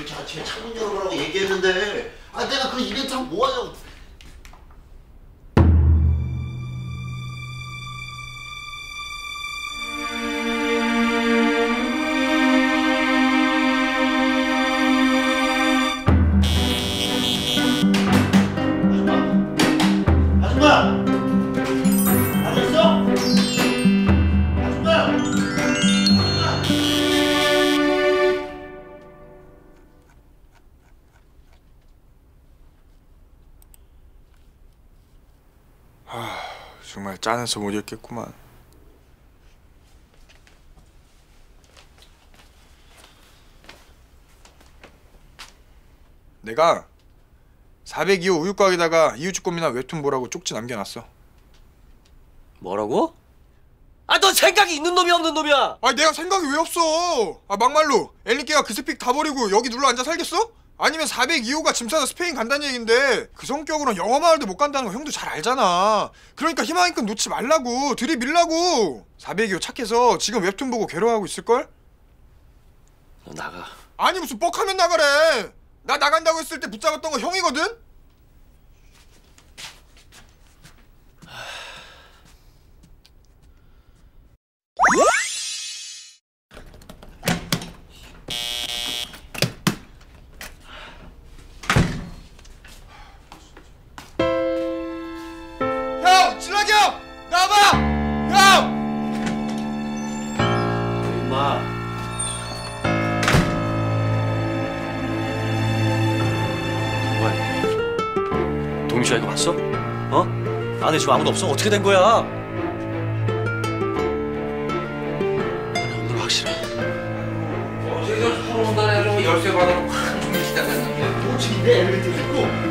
그 자체 창문 열어보라고 얘기했는데 아 내가 그 이벤트 하면 뭐하냐고 정말 짠해서 못 읽겠구만. 내가 402호 우유곽에다가 이웃주권이나 웹툰 보라고 쪽지 남겨놨어. 뭐라고? 아 너 생각이 있는 놈이 없는 놈이야 아 내가 생각이 왜 없어? 아 막말로 엘리케가 그 스픽 다 버리고 여기 눌러 앉아 살겠어? 아니면 402호가 짐 싸서 스페인 간다는 얘긴데 그 성격으로는 영어 마을도 못 간다는 거 형도 잘 알잖아. 그러니까 희망이끈 놓지 말라고 들이밀라고. 402호 착해서 지금 웹툰 보고 괴로워하고 있을걸? 너 나가 아니 무슨 뻑하면 나가래. 나 나간다고 했을 때 붙잡았던 거 형이거든? 형! 나와봐! 형! 임마 뭐야 동시아 이거 봤어? 어? 안에 지금 아무도 없어? 어떻게 된 거야? 안에 없는 거 확실해 어제도 서로 온다는 애로 열쇠 받아놓고 한 종일 기다렸는데 뭐 지금 내 엘리베이터 있고